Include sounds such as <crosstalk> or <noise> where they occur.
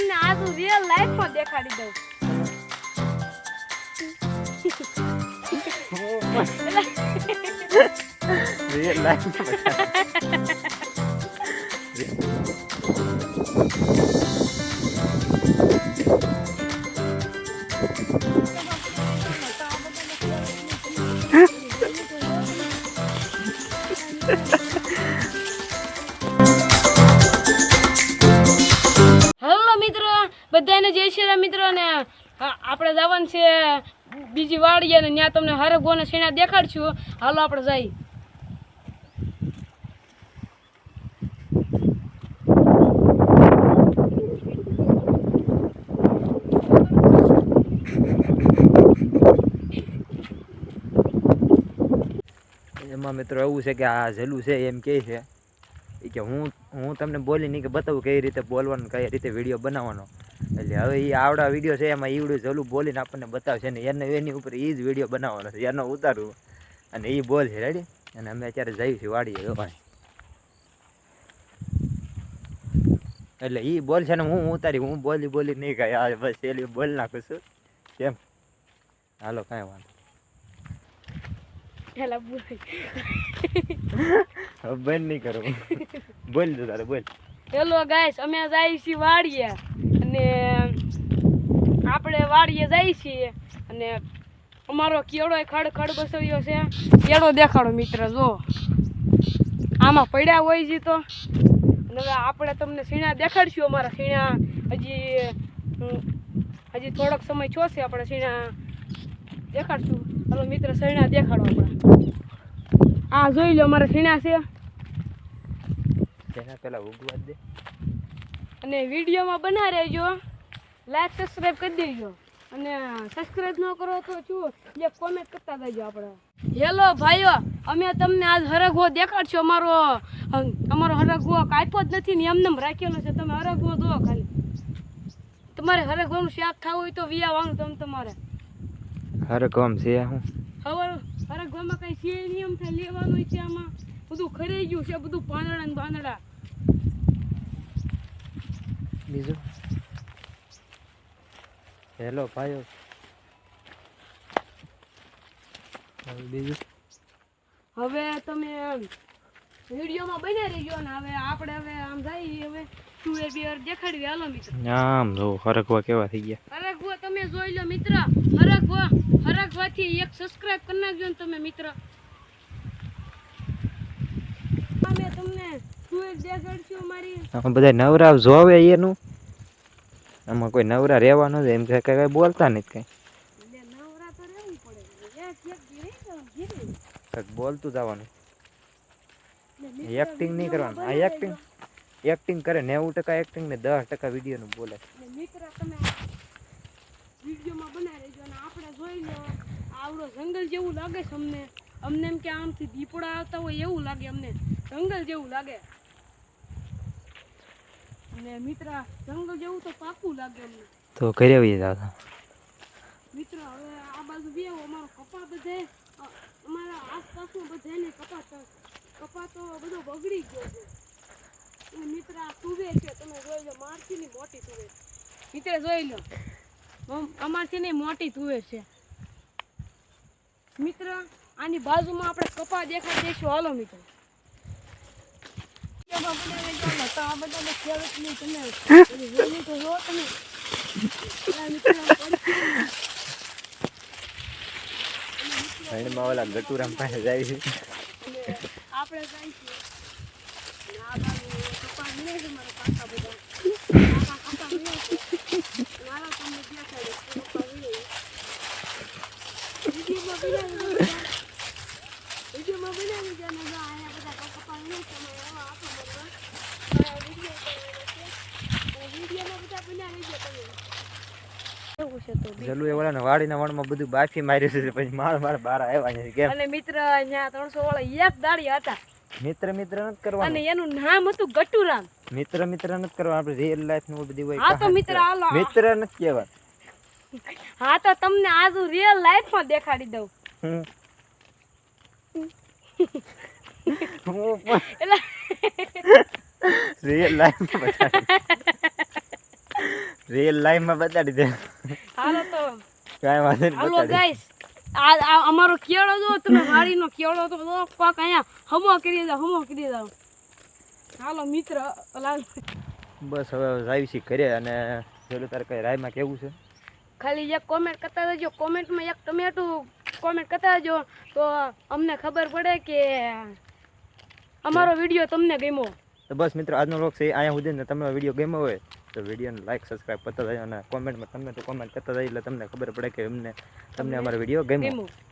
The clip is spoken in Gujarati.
તમને આજુ રિયલ લાઈફમાં દેખાડી દઉં. <laughs> રિયલ લાઈફ બધાને જય શ્રી રામ મિત્રો ને આપણે જવાનું છે બીજી વાડી અને ત્યાં તમને હરે ને શેણા દેખાડશું. હાલો, આપણે જઈ. એમાં મિત્રો એવું છે કે આ ઝેલું છે, એમ કહે છે. કે હું હું તમને બોલી નહીં કે બતાવું કઈ રીતે બોલવાનું કઈ રીતે વીડિયો બનાવવાનો. એટલે હવે એ આવડા વીડિયો છે એમાં ઈવડું જલું બોલીને આપણને બતાવશે ને એને એની ઉપર એ જ વીડિયો બનાવવાનો છે એનો ઉતારવું અને એ બોલ છે રેડી અને અમે અત્યારે જઈએ છીએ વાડીએ એટલે એ બોલ છે ને હું ઉતારી હું બોલી બોલી નહીં કાંઈ આ બસ એલી બોલ નાખું છું. કેમ? હાલો કાંઈ વાંધો <laughs> બંધ નહીં કરું. બોલ દો તારે બોલ. હેલો ગાઈસ અમે જઈએ છીએ વાડીએ. અને આપણે વાડીએ જઈએ છીએ અને અમારો કેળો ખડ ખડ બસવ્યો છે. કેળો દેખાડો મિત્ર, જો. આમાં પડ્યા હોય છે તો. હવે આપણે તમને સીણા દેખાડશું અમારા સીણા. હજી હજી થોડોક સમય છોશે આપણે સીણા દેખાડશું. હલો મિત્ર, સીણા દેખાડો આપણે. આ જોઈ લો અમારા સીણા છે. તેના પેલા ઉગવા દે. અને વિડીયોમાં બના રહેજો લાઈક સબસ્ક્રાઈબ કરી દેજો. અને સબસ્ક્રાઈબ ન કરો તો શું જે કોમેન્ટ કરતા જજો આપણે. હેલો ભાઈઓ. અમે તમને આજ હરગવો દેખાડશો. અમારો અમ, અમારો હરગવો કાપ્યો જ નથી ને એમને એમ રાખેલો છે. તમે હરગવો દો ખાલી. તમારે હરગવાનું શાક ખાવું હોય તો વિયાવાનું તમે તમારે. હર કોમ છે હું. હવે હરગવામાં કઈ છે નિયમ થાય. લેવાનું છે આમાં. બધું ખરી ગયું છે. બધું પાંદડા ને પાંદડા બીજું? હેલો ભાઈઓ. બીજું? હવે તમે વિડીયોમાં બન્યા રહેજો ને હવે આપણે હવે આમ જઈએ હવે. તું એ બી દેખાડવી. હાલો મિત્ર. આમ જો હરકવા કેવા થઈ ગયા. હરગવો તમે જોઈ લો મિત્ર. હરગવો હરગવાથી એક સબસ્ક્રાઇબ કરી નાખજો ને તમે મિત્ર. અમે તમને આમાં બધા નવરા જોવે એનું. આમાં કોઈ નવરા રહેવા ન એમ કે કઈ બોલતા નથી કઈ. બોલતું જવાનું. એક્ટિંગ નહીં કરવાનું. આ એક્ટિંગ. એક્ટિંગ કરે નેવું ટકા એક્ટિંગ ને દસ ટકા વિડીયોનું બોલે. એટલે મિત્ર તમે વિડીયોમાં બનાવી રહેજો અને આપણે જોઈ લો આવડો જંગલ જેવું લાગે છે અમને. અમને એમ કે આમથી દીપડા આવતા હોય એવું લાગે અમને. જંગલ જેવું લાગે. અને મિત્ર જંગલ જેવું તો પાકું લાગે અમને. તો ઘરે આવી જતા મિત્ર હવે આ બાજુ બે અમારો કપા બધે અમારા આસપાસમાં બધે ને કપા કપા તો બધો બગડી ગયો છે. અને મિત્ર આ તુવે છે તમે જોઈ લો મારથી મોટી તુવે. મિત્ર જોઈ લો. અમારથી ની મોટી તુવે છે. મિત્ર આની બાજુમાં આપણે કપા દેખાઈ દઈશું હાલો મિત્ર. તમે ઓલી ગટુરામ પાસે જાય છે આપણે જાય છે અને આ બાજુ કપા લે છે મારા કાકા બધા કાકા કપા લે છે મારા તમને દેખાડે છે કપા લે વિડીયોમાં બનાવી વિડીયોમાં બનાવી છે અને જો અહીંયા બધા કપા લે છે અમે એવા આપો બરોબર વીડિયો વિડીયોમાં બધા બનાવી છે તમે એવું છે તો બી. જલું એ ઓલા વાડીના વણમાં બધું બાફી માર્યું છે પછી માર માર બાર આવ્યા છે કેમ? અને મિત્ર અહીંયા ત્રણસો વાળા એક દાડી હતા. મિત્ર મિત્ર નથી અને એનું નામ હતું ગટુરામ. મિત્ર મિત્ર નથી કરવાનું આપણે રીઅલ લાઈફનું બધી હોય હા તો મિત્ર આલો મિત્ર નથી કહેવા હા તો તમને આજ હું લાઈફમાં દેખાડી દઉં. હમ. હું પણ એટલે રિયલ લાઈફમાં બતાડી દે. <laughs> હાલો તો. કાંઈ વાંધો નહીં હાલો ગાઈસ. આ અમારો કેળો જો તમે વાડીનો કેળો તો બધો પાક અહીંયા હમો કરી દો હમો કરી દો. હાલો મિત્ર લાલ. બસ હવે આવી ઘરે અને પેલું તારે કઈ રાયમાં કેવું છે? ખાલી એક કોમેન્ટ કરતા રહેજો. કોમેન્ટમાં એક ટમેટું કોમેન્ટ કરતા રહેજો. તો અમને ખબર પડે કે અમારો વીડિયો તમને ગમ્યો. તો બસ મિત્રો આજનો લોક છે અહીંયા સુધી ને તમને વીડિયો ગમ્યો હોય તો વિડીયોને લાઇક સબસ્ક્રાઈબ કરતા જાય અને કોમેન્ટમાં તમે તો કોમેન્ટ કરતા જાય એટલે તમને ખબર પડે કે અમને તમને અમારો વીડિયો ગમ્યો. ગમ્યો.